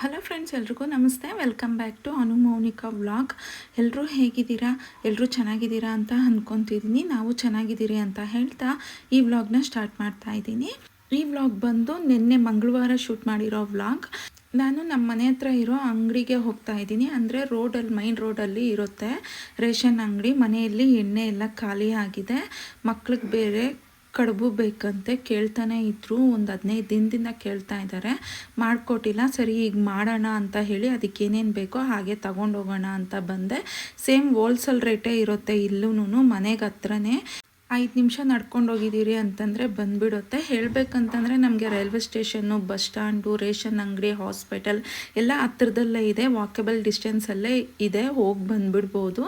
Hello friends ಎಲ್ರಿಗೂ ನಮಸ್ತೆ. Welcome back to Anu Mounika vlog ಎಲ್ಲರೂ ಹೇಗಿದ್ದೀರಾ? ಎಲ್ಲರೂ ಚೆನ್ನಾಗಿದ್ದೀರಾ ಅಂತ ಅಂದ್ಕೊತಿದ್ದೀನಿ ನಾವು ಚೆನ್ನಾಗಿದ್ದೀರಿ ಅಂತ ಹೇಳ್ತಾ ಈ ವ್ಲಾಗ್ನ ಸ್ಟಾರ್ಟ್ ಮಾಡ್ತಾ ಇದ್ದೀನಿ. ಈ ವ್ಲಾಗ್ ಬಂದು ನಿನ್ನೆ ಮಂಗಳವಾರ ಶೂಟ್ ಮಾಡಿರೋ ವ್ಲಾಗ್ ನಾನು ನಮ್ಮ ಮನೆ ಹತ್ರ ಇರೋ ಅಂಗಡಿಗೆ ಹೋಗ್ತಾ ಇದ್ದೀನಿ. ಅಂದರೆ ರೋಡಲ್ಲಿ ಮೈನ್ ರೋಡಲ್ಲಿ ಇರುತ್ತೆ. ರೇಷನ್ ಅಂಗಡಿ. ಮನೆಯಲ್ಲಿ ಎಣ್ಣೆ ಎಲ್ಲ ಖಾಲಿ ಆಗಿದೆ. ಮಕ್ಳಿಗೆ ಬೇರೆ ಕಡುಬು ಬೇಕಂತೆ ಕೇಳ್ತಾನೆ ಇದ್ರು. ಒಂದು ಹದಿನೈದು ದಿನದಿಂದ ಕೇಳ್ತಾ ಇದ್ದಾರೆ ಮಾಡಿಕೊಟ್ಟಿಲ್ಲ. ಸರಿ, ಈಗ ಮಾಡೋಣ ಅಂತ ಹೇಳಿ ಅದಕ್ಕೆ ಏನೇನು ಬೇಕೋ ಹಾಗೆ ತಗೊಂಡೋಗೋಣ ಅಂತ ಬಂದೆ. ಸೇಮ್ ಹೋಲ್ಸೇಲ್ ರೇಟೇ ಇರುತ್ತೆ ಇಲ್ಲೂ ಮನೆಗೆ ಹತ್ರನೇ. ಐದು ನಿಮಿಷ ನಡ್ಕೊಂಡು ಹೋಗಿದ್ದೀರಿ ಅಂತಂದರೆ ಬಂದುಬಿಡುತ್ತೆ. ಹೇಳಬೇಕಂತಂದರೆ ನಮಗೆ railway station, bus stand ration ಅಂಗಡಿ, ಹಾಸ್ಪಿಟಲ್ ಎಲ್ಲ ಹತ್ರದಲ್ಲೇ ಇದೆ. ವಾಕಬಲ್ ಡಿಸ್ಟೆನ್ಸಲ್ಲೇ ಇದೆ. ಹೋಗಿ ಬಂದುಬಿಡ್ಬೋದು.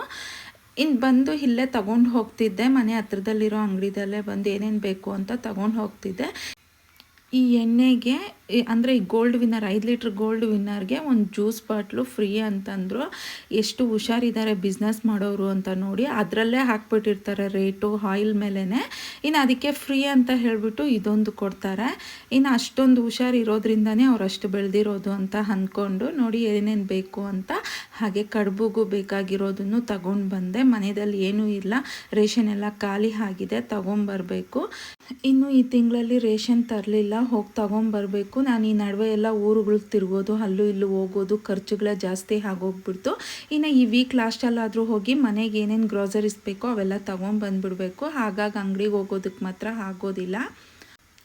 ಇನ್ನು ಬಂದು ಇಲ್ಲೇ ತಗೊಂಡು ಹೋಗ್ತಿದ್ದೆ, ಮನೆ ಹತ್ರದಲ್ಲಿರೋ ಅಂಗಡಿದಲ್ಲೇ ಬಂದು ಏನೇನು ಬೇಕು ಅಂತ ತಗೊಂಡು ಹೋಗ್ತಿದ್ದೆ. ಈ ಎಣ್ಣೆಗೆ ಅಂದರೆ ಈ ಗೋಲ್ಡ್ ವಿನ್ನರ್ ಐದು ಲೀಟ್ರ್ ಗೋಲ್ಡ್ ವಿನ್ನರ್ಗೆ ಒಂದು ಜ್ಯೂಸ್ ಬಾಟ್ಲು ಫ್ರೀ ಅಂತಂದರು ಎಷ್ಟು ಹುಷಾರಿದ್ದಾರೆ ಬಿಸ್ನೆಸ್ ಮಾಡೋರು ಅಂತ ನೋಡಿ ಅದರಲ್ಲೇ ಹಾಕ್ಬಿಟ್ಟಿರ್ತಾರೆ ರೇಟು ಆಯಿಲ್ ಮೇಲೇ ಇನ್ನು ಅದಕ್ಕೆ ಫ್ರೀ ಅಂತ ಹೇಳಿಬಿಟ್ಟು ಇದೊಂದು ಕೊಡ್ತಾರೆ. ಇನ್ನು ಅಷ್ಟೊಂದು ಹುಷಾರಿರೋದ್ರಿಂದನೇ ಅವ್ರು ಅಷ್ಟು ಬೆಳೆದಿರೋದು ಅಂತ ಅಂದ್ಕೊಂಡು ನೋಡಿ ಏನೇನು ಬೇಕು ಅಂತ ಹಾಗೆ ಕಡುಬುಗೂ ಬೇಕಾಗಿರೋದನ್ನು ತಗೊಂಡು ಬಂದೆ. ಮನೆಯಲ್ಲಿ ಏನೂ ಇಲ್ಲ. ರೇಷನ್ ಎಲ್ಲ ಖಾಲಿ ಆಗಿದೆ. ತಗೊಂಬರ್ಬೇಕು ಇನ್ನು ಈ ತಿಂಗಳಲ್ಲಿ ರೇಷನ್ ತರಲಿಲ್ಲ. ಹೋಗಿ ತಗೊಂಬರ್ಬೇಕು ನಾನು ಈ ನಡುವೆ ಎಲ್ಲ ಊರುಗಳಿಗೆ ತಿರುಗೋದು, ಅಲ್ಲೂ ಇಲ್ಲೂ ಹೋಗೋದು, ಖರ್ಚುಗಳ ಜಾಸ್ತಿ ಆಗೋಗ್ಬಿಡ್ತು. ಇನ್ನು ಈ ವೀಕ್ ಲಾಸ್ಟಲ್ಲಾದರೂ ಹೋಗಿ ಮನೆಗೆ ಏನೇನು ಗ್ರೋಸರೀಸ್ ಬೇಕೋ ಅವೆಲ್ಲ ತೊಗೊಂಬಂದ್ಬಿಡ್ಬೇಕು ಹಾಗಾಗಿ ಅಂಗಡಿಗೆ ಹೋಗೋದಕ್ಕೆ ಮಾತ್ರ ಆಗೋದಿಲ್ಲ.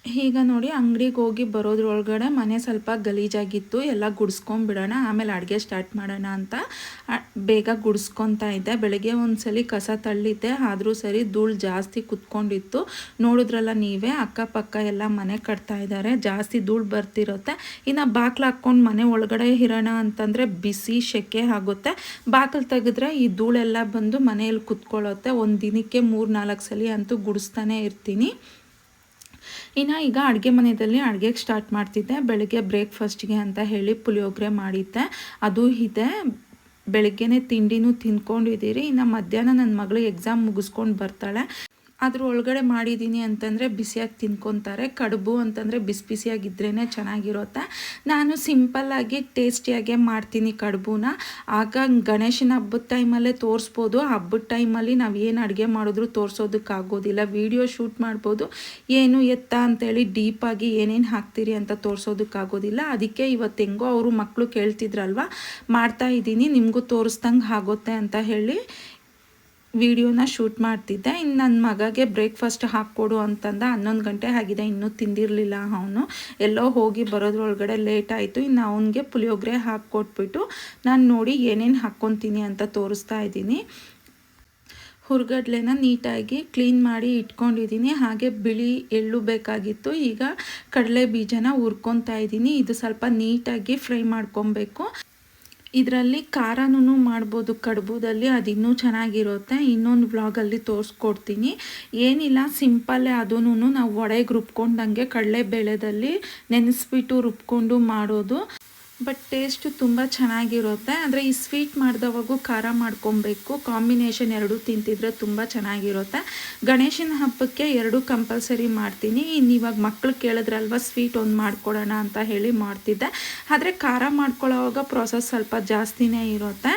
ಈಗ ನೋಡಿ ಅಂಗಡಿಗೆ ಹೋಗಿ ಬರೋದ್ರೊಳಗಡೆ ಮನೆ ಸ್ವಲ್ಪ ಗಲೀಜಾಗಿತ್ತು, ಎಲ್ಲ ಗುಡಿಸ್ಕೊಂಬಿಡೋಣ, ಆಮೇಲೆ ಅಡುಗೆ ಸ್ಟಾರ್ಟ್ ಮಾಡೋಣ ಅಂತ ಬೇಗ ಗುಡಿಸ್ಕೊತಾ ಇದ್ದೆ. ಬೆಳಗ್ಗೆ ಒಂದ್ಸಲಿ ಕಸ ತಳ್ಳಿದ್ದೆ, ಆದರೂ ಸರಿ ಧೂಳು ಜಾಸ್ತಿ ಕುತ್ಕೊಂಡಿತ್ತು. ನೋಡಿದ್ರಲ್ಲ ನೀವೇ, ಅಕ್ಕಪಕ್ಕ ಎಲ್ಲ ಮನೆ ಕಟ್ತಾ ಇದ್ದಾರೆ ಜಾಸ್ತಿ ಧೂಳು ಬರ್ತಿರುತ್ತೆ. ಇನ್ನು ಬಾಕ್ಲು ಹಾಕ್ಕೊಂಡು ಮನೆ ಒಳಗಡೆ ಇರೋಣ ಅಂತಂದರೆ ಬಿಸಿ ಸೆಕೆ ಆಗುತ್ತೆ. ಬಾಕ್ಲು ತೆಗೆದ್ರೆ ಈ ಧೂಳೆಲ್ಲ ಬಂದು ಮನೆಯಲ್ಲಿ ಕುತ್ಕೊಳ್ಳುತ್ತೆ. ಒಂದು ದಿನಕ್ಕೆ ಮೂರು ನಾಲ್ಕು ಸಲ ಅಂತೂ ಗುಡಿಸ್ತಾನೆ ಇರ್ತೀನಿ. ಇನ್ನು ಈಗ ಅಡುಗೆ ಮನೆಯಲ್ಲಿ ಅಡುಗೆಗೆ ಸ್ಟಾರ್ಟ್ ಮಾಡ್ತಿದ್ದೆ. ಬೆಳಗ್ಗೆ ಬ್ರೇಕ್ಫಾಸ್ಟ್ಗೆ ಅಂತ ಹೇಳಿ ಪುಳಿಯೋಗರೆ ಮಾಡಿದ್ದೆ. ಅದು ಇದೆ. ಬೆಳಗ್ಗೆನೇ ತಿಂಡಿನೂ ತಿನ್ಕೊಂಡಿದ್ದೀರಿ ಇನ್ನು ಮಧ್ಯಾಹ್ನ ನನ್ನ ಮಗಳು ಎಕ್ಸಾಮ್ ಮುಗಿಸ್ಕೊಂಡು ಬರ್ತಾಳೆ. ಅದ್ರ ಒಳಗಡೆ ಮಾಡಿದ್ದೀನಿ ಅಂತಂದರೆ ಬಿಸಿಯಾಗಿ ತಿನ್ಕೊತಾರೆ. ಕಡುಬು ಅಂತಂದರೆ ಬಿಸಿ ಬಿಸಿಯಾಗಿದ್ರೇ ಚೆನ್ನಾಗಿರುತ್ತೆ. ನಾನು ಸಿಂಪಲ್ಲಾಗಿ ಟೇಸ್ಟಿಯಾಗೆ ಮಾಡ್ತೀನಿ ಕಡುಬುನ. ಆಗ ಗಣೇಶನ ಹಬ್ಬದ ಟೈಮಲ್ಲೇ ತೋರಿಸ್ಬೋದು. ಹಬ್ಬದ ಟೈಮಲ್ಲಿ ನಾವು ಏನು ಅಡುಗೆ ಮಾಡಿದ್ರು ತೋರಿಸೋದಕ್ಕಾಗೋದಿಲ್ಲ ವಿಡಿಯೋ ಶೂಟ್ ಮಾಡ್ಬೋದು. ಏನು ಎತ್ತ ಅಂತೇಳಿ ಡೀಪಾಗಿ ಏನೇನು ಹಾಕ್ತೀರಿ ಅಂತ ತೋರಿಸೋದಕ್ಕಾಗೋದಿಲ್ಲ ಅದಕ್ಕೆ ಇವತ್ತು ಹೆಂಗೋ ಅವರು ಮಕ್ಕಳು ಕೇಳ್ತಿದ್ರಲ್ವ? ಮಾಡ್ತಾ ಇದ್ದೀನಿ. ನಿಮಗೂ ತೋರಿಸ್ದಂಗೆ ಆಗುತ್ತೆ ಅಂತ ಹೇಳಿ ವಿಡಿಯೋನ ಶೂಟ್ ಮಾಡ್ತಿದ್ದೆ. ಇನ್ನು ನನ್ನ ಮಗಗೆ ಬ್ರೇಕ್ಫಾಸ್ಟ್ ಹಾಕ್ಕೊಡು ಅಂತಂದ ಹನ್ನೊಂದು ಗಂಟೆ ಆಗಿದೆ, ಇನ್ನೂ ತಿಂದಿರಲಿಲ್ಲ ಅವನು. ಎಲ್ಲೋ ಹೋಗಿ ಬರೋದ್ರೊಳಗಡೆ ಲೇಟ್ ಆಯಿತು. ಇನ್ನು ಅವನಿಗೆ ಪುಳಿಯೋಗರೆ ಹಾಕ್ಕೊಟ್ಬಿಟ್ಟು ನಾನು ನೋಡಿ ಏನೇನು ಹಾಕ್ಕೊತೀನಿ ಅಂತ ತೋರಿಸ್ತಾ ಇದ್ದೀನಿ. ಹುರ್ಗಡ್ಲೆನ ನೀಟಾಗಿ ಕ್ಲೀನ್ ಮಾಡಿ ಇಟ್ಕೊಂಡಿದ್ದೀನಿ. ಹಾಗೆ ಬಿಳಿ ಎಳ್ಳು ಬೇಕಾಗಿತ್ತು. ಈಗ ಕಡಲೆ ಬೀಜನ ಹುರ್ಕೊತಾ ಇದ್ದೀನಿ. ಇದು ಸ್ವಲ್ಪ ನೀಟಾಗಿ ಫ್ರೈ ಮಾಡ್ಕೊಬೇಕು. ಇದರಲ್ಲಿ ಖಾರನೂ ಮಾಡ್ಬೋದು, ಕಡುಬುದಲ್ಲಿ ಅದು ಇನ್ನೂ ಚೆನ್ನಾಗಿರುತ್ತೆ. ಇನ್ನೊಂದು ವ್ಲಾಗಲ್ಲಿ ತೋರಿಸ್ಕೊಡ್ತೀನಿ. ಏನಿಲ್ಲ, ಸಿಂಪಲ್ಲೇ ಅದೂ ನಾವು ಒಡೆಗೆ ರುಬ್ಕೊಂಡಂಗೆ ಕಡಲೆಬೇಳೆದಲ್ಲಿ ನೆನೆಸ್ಬಿಟ್ಟು ರುಬ್ಕೊಂಡು ಮಾಡೋದು. ಬಟ್ ಟೇಸ್ಟು ತುಂಬ ಚೆನ್ನಾಗಿರುತ್ತೆ. ಅಂದರೆ ಈ ಸ್ವೀಟ್ ಮಾಡಿದವಾಗೂ ಖಾರ ಮಾಡ್ಕೊಬೇಕು. ಕಾಂಬಿನೇಷನ್ ಎರಡೂ ತಿಂತಿದ್ರೆ ತುಂಬ ಚೆನ್ನಾಗಿರುತ್ತೆ. ಗಣೇಶನ ಹಬ್ಬಕ್ಕೆ ಎರಡೂ ಕಂಪಲ್ಸರಿ ಮಾಡ್ತೀನಿ. ಇನ್ನು ಇವಾಗ ಮಕ್ಳು ಕೇಳಿದ್ರಲ್ವ ಸ್ವೀಟ್ ಒಂದು ಮಾಡ್ಕೊಡೋಣ ಅಂತ ಹೇಳಿ ಮಾಡ್ತಿದ್ದೆ. ಆದರೆ ಖಾರ ಮಾಡ್ಕೊಳ್ಳೋವಾಗ ಪ್ರೊಸೆಸ್ ಸ್ವಲ್ಪ ಜಾಸ್ತಿನೇ ಇರುತ್ತೆ.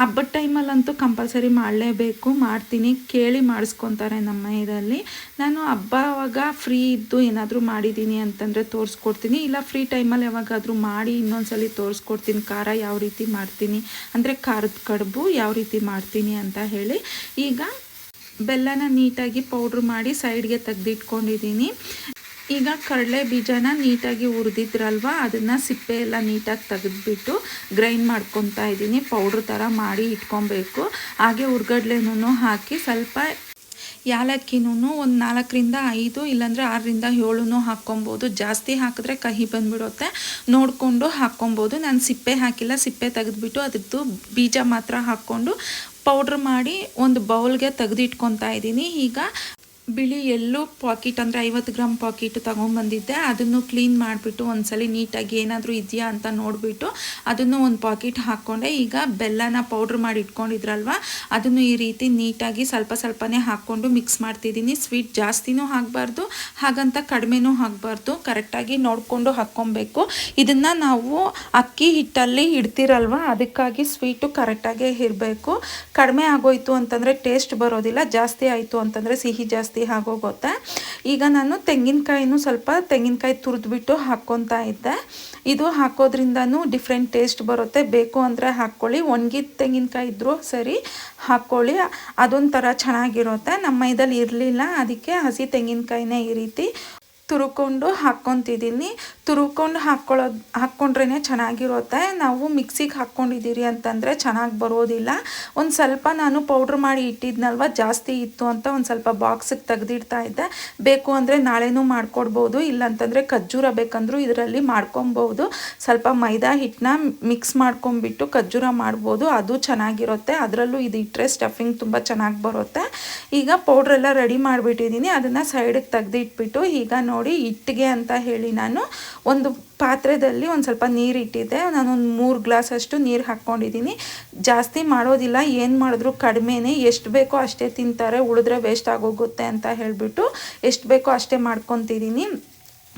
ಹಬ್ಬದ ಟೈಮಲ್ಲಂತೂ ಕಂಪಲ್ಸರಿ ಮಾಡಲೇಬೇಕು, ಮಾಡ್ತೀನಿ, ಕೇಳಿ ಮಾಡಿಸ್ಕೊತಾರೆ ನಮ್ಮ ಇದರಲ್ಲಿ. ನಾನು ಹಬ್ಬ ಅವಾಗ ಫ್ರೀ ಇದ್ದು ಏನಾದರೂ ಮಾಡಿದ್ದೀನಿ ಅಂತಂದರೆ ತೋರಿಸ್ಕೊಡ್ತೀನಿ. ಇಲ್ಲ ಫ್ರೀ ಟೈಮಲ್ಲಿ ಯಾವಾಗಾದರೂ ಮಾಡಿ ಇನ್ನೊಂದ್ಸಲಿ ತೋರಿಸ್ಕೊಡ್ತೀನಿ, ಖಾರ ಯಾವ ರೀತಿ ಮಾಡ್ತೀನಿ, ಅಂದರೆ ಖಾರದ ಕಡುಬು ಯಾವ ರೀತಿ ಮಾಡ್ತೀನಿ ಅಂತ ಹೇಳಿ. ಈಗ ಬೆಲ್ಲನ ನೀಟಾಗಿ ಪೌಡ್ರ್ ಮಾಡಿ ಸೈಡ್ಗೆ ತೆಗೆದಿಟ್ಕೊಂಡಿದ್ದೀನಿ. ಈಗ ಕಡಲೆ ಬೀಜನ ನೀಟಾಗಿ ಹುರಿದಿದ್ರಲ್ವ, ಅದನ್ನು ಸಿಪ್ಪೆ ಎಲ್ಲ ನೀಟಾಗಿ ತೆಗೆದ್ಬಿಟ್ಟು ಗ್ರೈಂಡ್ ಮಾಡ್ಕೊತಾ ಇದ್ದೀನಿ. ಪೌಡ್ರ್ ಥರ ಮಾಡಿ ಇಟ್ಕೊಬೇಕು. ಹಾಗೆ ಹುರ್ಗಡ್ಲೆನೂ ಹಾಕಿ ಸ್ವಲ್ಪ ಯಾಲಕ್ಕಿನೂ ಒಂದು ನಾಲ್ಕರಿಂದ ಐದು, ಇಲ್ಲಾಂದರೆ ಆರರಿಂದ ಏಳು ಹಾಕ್ಕೊಬೋದು. ಜಾಸ್ತಿ ಹಾಕಿದ್ರೆ ಕಹಿ ಬಂದುಬಿಡುತ್ತೆ. ನೋಡಿಕೊಂಡು ಹಾಕ್ಕೊಬೋದು. ನಾನು ಸಿಪ್ಪೆ ಹಾಕಿಲ್ಲ. ಸಿಪ್ಪೆ ತೆಗೆದ್ಬಿಟ್ಟು ಅದ್ರದ್ದು ಬೀಜ ಮಾತ್ರ ಹಾಕ್ಕೊಂಡು ಪೌಡ್ರ್ ಮಾಡಿ ಒಂದು ಬೌಲ್ಗೆ ತೆಗೆದಿಟ್ಕೊತಾ ಇದ್ದೀನಿ. ಈಗ ಬಿಳಿ ಎಲ್ಲು ಪಾಕಿಟ್ ಅಂದರೆ ಐವತ್ತು ಗ್ರಾಮ್ ಪಾಕಿಟ್ ತೊಗೊಂಬಂದಿದ್ದೆ. ಅದನ್ನು ಕ್ಲೀನ್ ಮಾಡಿಬಿಟ್ಟು ಒಂದ್ಸಲಿ ನೀಟಾಗಿ ಏನಾದರೂ ಇದೆಯಾ ಅಂತ ನೋಡಿಬಿಟ್ಟು ಅದನ್ನು ಒಂದು ಪಾಕಿಟ್ ಹಾಕ್ಕೊಂಡೆ. ಈಗ ಬೆಲ್ಲನ ಪೌಡ್ರ್ ಮಾಡಿ ಇಟ್ಕೊಂಡಿದ್ರಲ್ವ, ಅದನ್ನು ಈ ರೀತಿ ನೀಟಾಗಿ ಸ್ವಲ್ಪ ಸ್ವಲ್ಪನೇ ಹಾಕ್ಕೊಂಡು ಮಿಕ್ಸ್ ಮಾಡ್ತಿದ್ದೀನಿ. ಸ್ವೀಟ್ ಜಾಸ್ತಿನೂ ಹಾಕಬಾರ್ದು, ಹಾಗಂತ ಕಡಿಮೆನೂ ಹಾಕಬಾರ್ದು. ಕರೆಕ್ಟಾಗಿ ನೋಡಿಕೊಂಡು ಹಾಕ್ಕೊಬೇಕು. ಇದನ್ನು ನಾವು ಅಕ್ಕಿ ಹಿಟ್ಟಲ್ಲಿ ಇಡ್ತಿರಲ್ವ, ಅದಕ್ಕಾಗಿ ಸ್ವೀಟು ಕರೆಕ್ಟಾಗೇ ಇರಬೇಕು. ಕಡಿಮೆ ಆಗೋಯ್ತು ಅಂತಂದರೆ ಟೇಸ್ಟ್ ಬರೋದಿಲ್ಲ, ಜಾಸ್ತಿ ಆಯಿತು ಅಂತಂದರೆ ಸಿಹಿ ಜಾಸ್ತಿ ಆಗೋಗುತ್ತೆ. ಈಗ ನಾನು ತೆಂಗಿನಕಾಯಿನೂ ಸ್ವಲ್ಪ ತೆಂಗಿನಕಾಯಿ ತುರಿದ್ಬಿಟ್ಟು ಹಾಕ್ಕೊತಾ ಇದ್ದೆ. ಇದು ಹಾಕೋದ್ರಿಂದನೂ ಡಿಫ್ರೆಂಟ್ ಟೇಸ್ಟ್ ಬರುತ್ತೆ. ಬೇಕು ಅಂದರೆ ಹಾಕ್ಕೊಳ್ಳಿ. ಒಣಗಿದ ತೆಂಗಿನಕಾಯಿ ಇದ್ದರೂ ಸರಿ ಹಾಕ್ಕೊಳ್ಳಿ. ಅದೊಂಥರ ಚೆನ್ನಾಗಿರುತ್ತೆ. ನಮ್ಮ ಮೈದಲ್ಲಿ ಇರಲಿಲ್ಲ. ಅದಕ್ಕೆ ಹಸಿ ತೆಂಗಿನಕಾಯಿನೇ ಈ ರೀತಿ ತುರುಕೊಂಡು ಹಾಕ್ಕೊತಿದ್ದೀನಿ. ತುರುಕೊಂಡು ಹಾಕ್ಕೊಳ್ಳೋದು ಹಾಕ್ಕೊಂಡ್ರೇ ಚೆನ್ನಾಗಿರುತ್ತೆ. ನಾವು ಮಿಕ್ಸಿಗೆ ಹಾಕ್ಕೊಂಡಿದ್ದೀರಿ ಅಂತಂದರೆ ಚೆನ್ನಾಗಿ ಬರೋದಿಲ್ಲ. ಒಂದು ಸ್ವಲ್ಪ ನಾನು ಪೌಡ್ರ್ ಮಾಡಿ ಇಟ್ಟಿದ್ನಲ್ವ, ಜಾಸ್ತಿ ಇತ್ತು ಅಂತ ಒಂದು ಸ್ವಲ್ಪ ಬಾಕ್ಸಿಗೆ ತೆಗೆದಿಡ್ತಾ ಇದ್ದೆ. ಬೇಕು ಅಂದರೆ ನಾಳೆನೂ ಮಾಡ್ಕೊಡ್ಬೋದು, ಇಲ್ಲಾಂತಂದರೆ ಖರ್ಜೂರ ಬೇಕಂದ್ರೂ ಇದರಲ್ಲಿ ಮಾಡ್ಕೊಬೋದು. ಸ್ವಲ್ಪ ಮೈದಾ ಹಿಟ್ಟನ್ನ ಮಿಕ್ಸ್ ಮಾಡ್ಕೊಂಬಿಟ್ಟು ಖರ್ಜೂರ ಮಾಡ್ಬೋದು, ಅದು ಚೆನ್ನಾಗಿರುತ್ತೆ. ಅದರಲ್ಲೂ ಇದು ಇಟ್ಟರೆ ಸ್ಟಫಿಂಗ್ ತುಂಬ ಚೆನ್ನಾಗಿ ಬರುತ್ತೆ. ಈಗ ಪೌಡ್ರೆಲ್ಲ ರೆಡಿ ಮಾಡಿಬಿಟ್ಟಿದ್ದೀನಿ. ಅದನ್ನು ಸೈಡಿಗೆ ತೆಗೆದಿಟ್ಬಿಟ್ಟು ಈಗ ನೋಡಿ ಇಟ್ಟಿಗೆ ಅಂತ ಹೇಳಿ ನಾನು ಒಂದು ಪಾತ್ರೆದಲ್ಲಿ ಒಂದು ಸ್ವಲ್ಪ ನೀರು ಇಟ್ಟಿದ್ದೆ. ನಾನೊಂದು ಮೂರು ಗ್ಲಾಸ್ ಅಷ್ಟು ನೀರು ಹಾಕ್ಕೊಂಡಿದ್ದೀನಿ ಜಾಸ್ತಿ ಮಾಡೋದಿಲ್ಲ, ಏನು ಮಾಡಿದ್ರು ಕಡಿಮೆನೆ, ಎಷ್ಟು ಬೇಕೋ ಅಷ್ಟೇ ತಿಂತಾರೆ, ಉಳಿದ್ರೆ ವೇಸ್ಟ್ ಆಗೋಗುತ್ತೆ ಅಂತ ಹೇಳಿಬಿಟ್ಟು ಎಷ್ಟು ಬೇಕೋ ಅಷ್ಟೇ ಮಾಡ್ಕೊತಿದ್ದೀನಿ.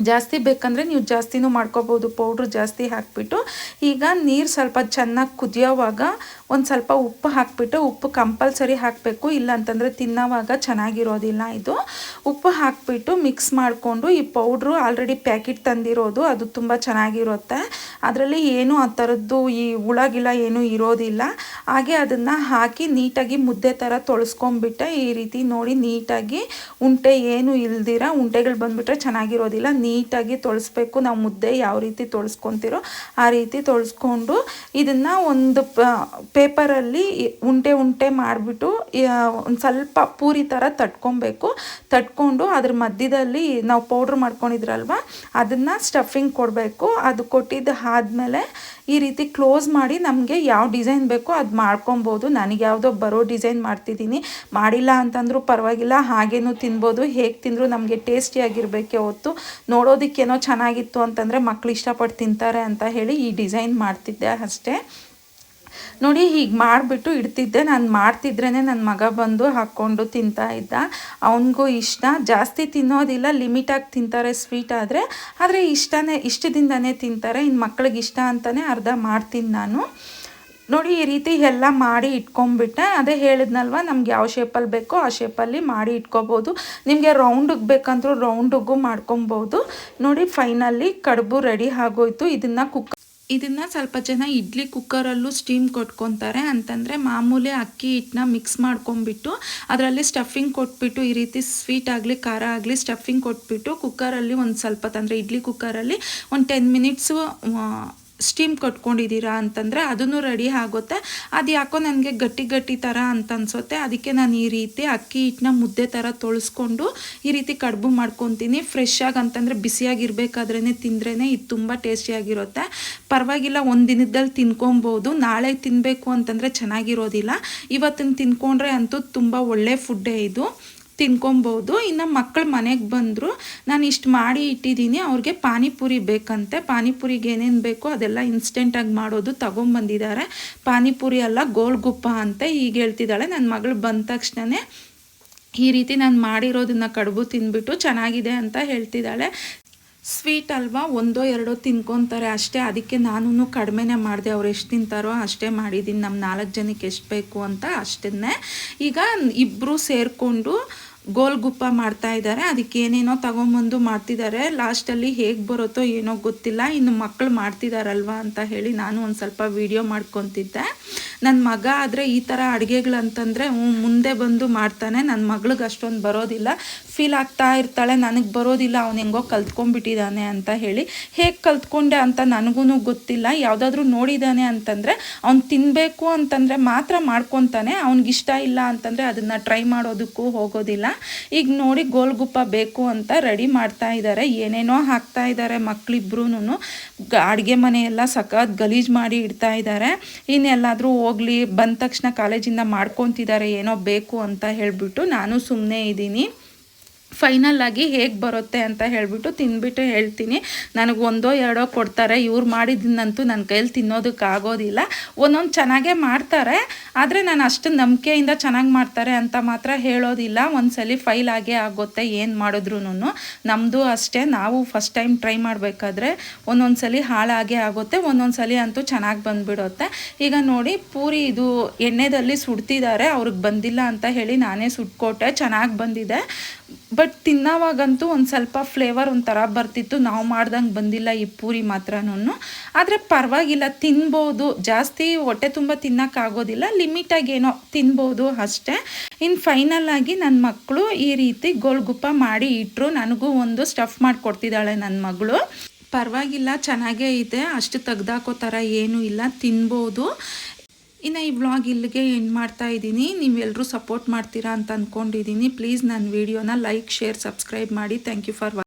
ಜಾಸ್ತಿ ಬೇಕಂದರೆ ನೀವು ಜಾಸ್ತಿನೂ ಮಾಡ್ಕೋಬೋದು, ಪೌಡ್ರ್ ಜಾಸ್ತಿ ಹಾಕಿಬಿಟ್ಟು, ಈಗ ನೀರು ಸ್ವಲ್ಪ ಚೆನ್ನಾಗಿ ಕುದಿಯೋವಾಗ ಒಂದು ಸ್ವಲ್ಪ ಉಪ್ಪು ಹಾಕಿಬಿಟ್ಟು, ಉಪ್ಪು ಕಂಪಲ್ಸರಿ ಹಾಕಬೇಕು ಇಲ್ಲ ಅಂತಂದರೆ ತಿನ್ನೋವಾಗ ಚೆನ್ನಾಗಿರೋದಿಲ್ಲ ಇದು. ಉಪ್ಪು ಹಾಕಿಬಿಟ್ಟು ಮಿಕ್ಸ್ ಮಾಡಿಕೊಂಡು, ಈ ಪೌಡ್ರು ಆಲ್ರೆಡಿ ಪ್ಯಾಕೆಟ್ ತಂದಿರೋದು, ಅದು ತುಂಬ ಚೆನ್ನಾಗಿರುತ್ತೆ. ಅದರಲ್ಲಿ ಏನೂ ಆ ಥರದ್ದು ಈ ಹುಳಗಿಳ ಏನೂ ಇರೋದಿಲ್ಲ. ಹಾಗೆ ಅದನ್ನು ಹಾಕಿ ನೀಟಾಗಿ ಮುದ್ದೆ ಥರ ತೊಳಸ್ಕೊಂಬಿಟ್ಟೆ ಈ ರೀತಿ ನೋಡಿ ನೀಟಾಗಿ ಉಂಟೆ ಏನು ಇಲ್ದಿರ, ಉಂಟೆಗಳು ಬಂದುಬಿಟ್ರೆ ಚೆನ್ನಾಗಿರೋದಿಲ್ಲ ನೀಟಾಗಿ ತೊಳಸ್ಬೇಕು. ನಾವು ಮುದ್ದೆ ಯಾವ ರೀತಿ ತೊಳಸ್ಕೊತಿರೋ ಆ ರೀತಿ ತೊಳಸ್ಕೊಂಡು ಇದನ್ನು ಒಂದು ಪೇಪರಲ್ಲಿ ಉಂಟೆ ಉಂಟೆ ಮಾಡಿಬಿಟ್ಟು ಒಂದು ಸ್ವಲ್ಪ ಪೂರಿ ಥರ ತಟ್ಕೊಬೇಕು. ತಟ್ಕೊಂಡು ಅದ್ರ ಮಧ್ಯದಲ್ಲಿ ನಾವು ಪೌಡ್ರ್ ಮಾಡ್ಕೊಂಡಿದ್ರಲ್ವ, ಅದನ್ನು ಸ್ಟಫಿಂಗ್ ಕೊಡಬೇಕು. ಅದು ಕೊಟ್ಟಿದ್ದು ಆದಮೇಲೆ ಈ ರೀತಿ ಕ್ಲೋಸ್ ಮಾಡಿ ನಮಗೆ ಯಾವ ಡಿಸೈನ್ ಬೇಕೋ ಅದು ಮಾಡ್ಕೊಬೋದು. ನನಗೆ ಯಾವುದೋ ಬರೋ ಡಿಸೈನ್ ಮಾಡ್ತಿದ್ದೀನಿ. ಮಾಡಿಲ್ಲ ಅಂತಂದರೂ ಪರವಾಗಿಲ್ಲ. ಹಾಗೇನೂ ತಿನ್ಬೋದು. ಹೇಗೆ ತಿಂದರೂ ನಮಗೆ ಟೇಸ್ಟಿಯಾಗಿರಬೇಕೆ ಹೊತ್ತು. ನೋಡೋದಕ್ಕೇನೋ ಚೆನ್ನಾಗಿತ್ತು ಅಂತಂದರೆ ಮಕ್ಕಳು ಇಷ್ಟಪಟ್ಟು ತಿಂತಾರೆ ಅಂತ ಹೇಳಿ ಈ ಡಿಸೈನ್ ಮಾಡ್ತಿದ್ದೆ ಅಷ್ಟೇ. ನೋಡಿ, ಹೀಗೆ ಮಾಡಿಬಿಟ್ಟು ಇಡ್ತಿದ್ದೆ. ನಾನು ಮಾಡ್ತಿದ್ರೇ ನನ್ನ ಮಗ ಬಂದು ಹಾಕ್ಕೊಂಡು ತಿಂತಾ ಇದ್ದ. ಅವನಿಗೂ ಇಷ್ಟ. ಜಾಸ್ತಿ ತಿನ್ನೋದಿಲ್ಲ, ಲಿಮಿಟಾಗಿ ತಿಂತಾರೆ ಸ್ವೀಟ್ ಆದರೆ. ಆದರೆ ಇಷ್ಟನೇ, ಇಷ್ಟದಿಂದನೇ ತಿಂತಾರೆ. ಇನ್ನು ಮಕ್ಳಿಗೆ ಇಷ್ಟ ಅಂತಲೇ ಅರ್ಧ ಮಾಡ್ತೀನಿ ನಾನು. ನೋಡಿ, ಈ ರೀತಿ ಎಲ್ಲ ಮಾಡಿ ಇಟ್ಕೊಂಡ್ಬಿಟ್ಟೆ. ಅದೇ ಹೇಳಿದ್ನಲ್ವ, ನಮ್ಗೆ ಯಾವ ಶೇಪಲ್ಲಿ ಬೇಕೋ ಆ ಶೇಪಲ್ಲಿ ಮಾಡಿ ಇಟ್ಕೋಬೋದು. ನಿಮಗೆ ರೌಂಡಿಗೆ ಬೇಕಂದ್ರೂ ರೌಂಡಿಗೂ ಮಾಡ್ಕೊಬೋದು. ನೋಡಿ ಫೈನಲ್ಲಿ ಕಡುಬು ರೆಡಿ ಆಗೋಯ್ತು. ಇದನ್ನು ಕುಕ್ ಇದನ್ನು ಸ್ವಲ್ಪ ಜನ ಇಡ್ಲಿ ಕುಕ್ಕರಲ್ಲೂ ಸ್ಟೀಮ್ ಕೊಟ್ಕೊತಾರೆ. ಅಂತಂದರೆ ಮಾಮೂಲಿ ಅಕ್ಕಿ ಹಿಟ್ಟನ್ನ ಮಿಕ್ಸ್ ಮಾಡ್ಕೊಂಬಿಟ್ಟು ಅದರಲ್ಲಿ ಸ್ಟಫಿಂಗ್ ಕೊಟ್ಬಿಟ್ಟು ಈ ರೀತಿ ಸ್ವೀಟ್ ಆಗಲಿ, ಖಾರ ಆಗಲಿ ಸ್ಟಫಿಂಗ್ ಕೊಟ್ಬಿಟ್ಟು ಕುಕ್ಕರಲ್ಲಿ ಒಂದು ಸ್ವಲ್ಪ ತಂದರೆ ಇಡ್ಲಿ ಕುಕ್ಕರಲ್ಲಿ ಒಂದು ಟೆನ್ ಮಿನಿಟ್ಸು ಸ್ಟೀಮ್ ಕಟ್ಕೊಂಡಿದ್ದೀರಾ ಅಂತಂದರೆ ಅದನ್ನು ರೆಡಿ ಆಗುತ್ತೆ. ಅದು ಯಾಕೋ ನನಗೆ ಗಟ್ಟಿ ಗಟ್ಟಿ ಥರ ಅಂತ ಅನಿಸುತ್ತೆ. ಅದಕ್ಕೆ ನಾನು ಈ ರೀತಿ ಅಕ್ಕಿ ಹಿಟ್ಟನ್ನ ಮುದ್ದೆ ಥರ ತೊಳಸ್ಕೊಂಡು ಈ ರೀತಿ ಕಡುಬು ಮಾಡ್ಕೊತೀನಿ. ಫ್ರೆಶ್ ಆಗಿ ಅಂತಂದರೆ ಬಿಸಿಯಾಗಿರ್ಬೇಕಾದ್ರೇ ತಿಂದ್ರೇ ಇದು ತುಂಬ ಟೇಸ್ಟಿಯಾಗಿರುತ್ತೆ ಪರವಾಗಿಲ್ಲ, ಒಂದು ದಿನದಲ್ಲಿ ತಿನ್ಕೊಬೋದು. ನಾಳೆ ತಿನ್ನಬೇಕು ಅಂತಂದರೆ ಚೆನ್ನಾಗಿರೋದಿಲ್ಲ. ಇವತ್ತನ್ನು ತಿನ್ಕೊಂಡ್ರೆ ಅಂತೂ ತುಂಬ ಒಳ್ಳೆ ಫುಡ್ಡೇ ಇದು. ತಿನ್ಕೊಬೋದು. ಇನ್ನು ಮಕ್ಕಳು ಮನೆಗೆ ಬಂದರು ನಾನು ಇಷ್ಟು ಮಾಡಿ ಇಟ್ಟಿದ್ದೀನಿ, ಅವ್ರಿಗೆ ಪಾನಿಪುರಿ ಬೇಕಂತೆ. ಪಾನಿಪುರಿಗೆ ಏನೇನು ಬೇಕೋ ಅದೆಲ್ಲ ಇನ್ಸ್ಟೆಂಟಾಗಿ ಮಾಡೋದು ತಗೊಂಬಂದಿದ್ದಾರೆ ಪಾನಿಪುರಿ ಅಲ್ಲ, ಗೋಲ್ಗುಪ್ಪ ಅಂತ ಈಗ ಹೇಳ್ತಿದ್ದಾಳೆ. ನನ್ನ ಮಗಳು ಬಂದ ತಕ್ಷಣವೇ ಈ ರೀತಿ ನಾನು ಮಾಡಿರೋದನ್ನ ಕಡುಬು ತಿಂದ್ಬಿಟ್ಟು ಚೆನ್ನಾಗಿದೆ ಅಂತ ಹೇಳ್ತಿದ್ದಾಳೆ. ಸ್ವೀಟ್ ಅಲ್ವಾ, ಒಂದೋ ಎರಡೋ ತಿನ್ಕೊತಾರೆ ಅಷ್ಟೇ. ಅದಕ್ಕೆ ನಾನು ಕಡಿಮೆನೇ ಮಾಡಿದೆ. ಅವ್ರು ಎಷ್ಟು ತಿಂತಾರೋ ಅಷ್ಟೇ ಮಾಡಿದ್ದೀನಿ ನಮ್ಮ ನಾಲ್ಕು ಜನಕ್ಕೆ ಎಷ್ಟು ಬೇಕು ಅಂತ ಅಷ್ಟನ್ನೇ. ಈಗ ಇಬ್ಬರು ಸೇರಿಕೊಂಡು ಗೋಲ್ಗುಪ್ಪ ಮಾಡ್ತಾ ಇದ್ದಾರೆ ಅದಕ್ಕೆ ಏನೇನೋ ತಗೊಂಬಂದು ಮಾಡ್ತಿದ್ದಾರೆ ಲಾಸ್ಟಲ್ಲಿ ಹೇಗೆ ಬರುತ್ತೋ ಏನೋ ಗೊತ್ತಿಲ್ಲ. ಇನ್ನು ಮಕ್ಕಳು ಮಾಡ್ತಿದ್ದಾರಲ್ವಾ ಅಂತ ಹೇಳಿ ನಾನು ಒಂದು ಸ್ವಲ್ಪ ವೀಡಿಯೋ ಮಾಡ್ಕೊತಿದ್ದೆ. ನನ್ನ ಮಗ ಆದರೆ ಈ ಥರ ಅಡುಗೆಗಳಂತಂದರೆ ಮುಂದೆ ಬಂದು ಮಾಡ್ತಾನೆ. ನನ್ನ ಮಗಳಿಗೆ ಅಷ್ಟೊಂದು ಬರೋದಿಲ್ಲ. ಫೀಲ್ ಆಗ್ತಾ ಇರ್ತಾಳೆ. ನನಗೆ ಬರೋದಿಲ್ಲ. ಅವ್ನು ಹೆಂಗೋ ಕಲ್ತ್ಕೊಂಡ್ಬಿಟ್ಟಿದ್ದಾನೆ ಅಂತ ಹೇಳಿ. ಹೇಗೆ ಕಲ್ತ್ಕೊಂಡೆ ಅಂತ ನನಗೂ ಗೊತ್ತಿಲ್ಲ. ಯಾವುದಾದ್ರೂ ನೋಡಿದ್ದಾನೆ ಅಂತಂದರೆ ಅವ್ನು ತಿನ್ನಬೇಕು ಅಂತಂದರೆ ಮಾತ್ರ ಮಾಡ್ಕೊತಾನೆ. ಅವ್ನಿಗಿಷ್ಟ ಇಲ್ಲ ಅಂತಂದರೆ ಅದನ್ನು ಟ್ರೈ ಮಾಡೋದಕ್ಕೂ ಹೋಗೋದಿಲ್ಲ. ಈಗ ನೋಡಿ ಗೋಲ್ಗುಪ್ಪ ಬೇಕು ಅಂತ ರೆಡಿ ಮಾಡ್ತಾ ಇದ್ದಾರೆ ಏನೇನೋ ಹಾಕ್ತಾ ಇದ್ದಾರೆ ಮಕ್ಕಳಿಬ್ರು ಅಡುಗೆ ಮನೆಯೆಲ್ಲ ಸಖತ್ ಗಲೀಜು ಮಾಡಿ ಇಡ್ತಾ ಇದ್ದಾರೆ ಇನ್ನೆಲ್ಲಾದರೂ ಹೋಗ್ಲಿ ಬಂದ ತಕ್ಷಣ ಕಾಲೇಜಿಂದ ಮಾಡ್ಕೊತಿದ್ದಾರೆ ಏನೋ ಬೇಕು ಅಂತ ಹೇಳಿಬಿಟ್ಟು ನಾನು ಸುಮ್ಮನೆ ಇದ್ದೀನಿ. ಫೈನಲ್ ಆಗಿ ಹೇಗೆ ಬರುತ್ತೆ ಅಂತ ಹೇಳಿಬಿಟ್ಟು ತಿನ್ಬಿಟ್ಟು ಹೇಳ್ತೀನಿ. ನನಗೆ ಒಂದೋ ಎರಡೋ ಕೊಡ್ತಾರೆ. ಇವ್ರು ಮಾಡಿದ್ದನ್ನಂತೂ ನನ್ನ ಕೈಯಲ್ಲಿ ತಿನ್ನೋದಕ್ಕೆ ಆಗೋದಿಲ್ಲ. ಒಂದೊಂದು ಚೆನ್ನಾಗೇ ಮಾಡ್ತಾರೆ. ಆದರೆ ನಾನು ಅಷ್ಟು ನಂಬಿಕೆಯಿಂದ ಚೆನ್ನಾಗಿ ಮಾಡ್ತಾರೆ ಅಂತ ಮಾತ್ರ ಹೇಳೋದಿಲ್ಲ. ಒಂದ್ಸಲಿ ಫೈಲ್ ಆಗೇ ಆಗುತ್ತೆ ಏನು ಮಾಡಿದ್ರು ನಮ್ಮದು ಅಷ್ಟೇ. ನಾವು ಫಸ್ಟ್ ಟೈಮ್ ಟ್ರೈ ಮಾಡಬೇಕಾದ್ರೆ ಒಂದೊಂದು ಸಲ ಹಾಳಾಗೇ ಆಗುತ್ತೆ. ಒಂದೊಂದು ಸಲ ಅಂತೂ ಚೆನ್ನಾಗಿ ಬಂದುಬಿಡುತ್ತೆ. ಈಗ ನೋಡಿ, ಪೂರಿ ಇದು ಎಣ್ಣೆದಲ್ಲಿ ಸುಡ್ತಿದ್ದಾರೆ. ಅವ್ರಿಗೆ ಬಂದಿಲ್ಲ ಅಂತ ಹೇಳಿ ನಾನೇ ಸುಟ್ಕೊಟ್ಟೆ. ಚೆನ್ನಾಗಿ ಬಂದಿದೆ. ಬಟ್ ತಿನ್ನೋವಾಗಂತೂ ಒಂದು ಸ್ವಲ್ಪ ಫ್ಲೇವರ್ ಒಂಥರ ಬರ್ತಿತ್ತು. ನಾವು ಮಾಡ್ದಂಗೆ ಬಂದಿಲ್ಲ ಈ ಪೂರಿ ಮಾತ್ರನೂ ಆದರೆ ಪರವಾಗಿಲ್ಲ, ತಿನ್ಬೋದು. ಜಾಸ್ತಿ ಹೊಟ್ಟೆ ತುಂಬ ತಿನ್ನೋಕ್ಕಾಗೋದಿಲ್ಲ. ಲಿಮಿಟಾಗಿ ಏನೋ ತಿನ್ಬೋದು ಅಷ್ಟೇ. ಇನ್ನು ಫೈನಲ್ ಆಗಿ ನನ್ನ ಮಕ್ಕಳು ಈ ರೀತಿ ಗೋಲ್ಗುಪ್ಪ ಮಾಡಿ ಇಟ್ಟರು ನನಗೂ ಒಂದು ಸ್ಟಫ್ ಮಾಡಿಕೊಡ್ತಿದ್ದಾಳೆ ನನ್ನ ಮಗಳು. ಪರವಾಗಿಲ್ಲ, ಚೆನ್ನಾಗೇ ಇದೆ. ಅಷ್ಟು ತೆಗ್ದಾಕೋ ಥರ ಏನೂ ಇಲ್ಲ. ತಿನ್ಬೋದು. ಇನ್ನು ಈ ವ್ಲಾಗ್ ಇಲ್ಲಿಗೆ ಎಂಡ್ ಮಾಡ್ತಾ ಇದ್ದೀನಿ. ನೀವೆಲ್ಲರೂ ಸಪೋರ್ಟ್ ಮಾಡ್ತೀರಾ ಅಂತ ಅಂದ್ಕೊಂಡಿದ್ದೀನಿ ಪ್ಲೀಸ್ ನನ್ನ ವೀಡಿಯೋನ ಲೈಕ್ ಶೇರ್ ಸಬ್ಸ್ಕ್ರೈಬ್ ಮಾಡಿ. Thank you for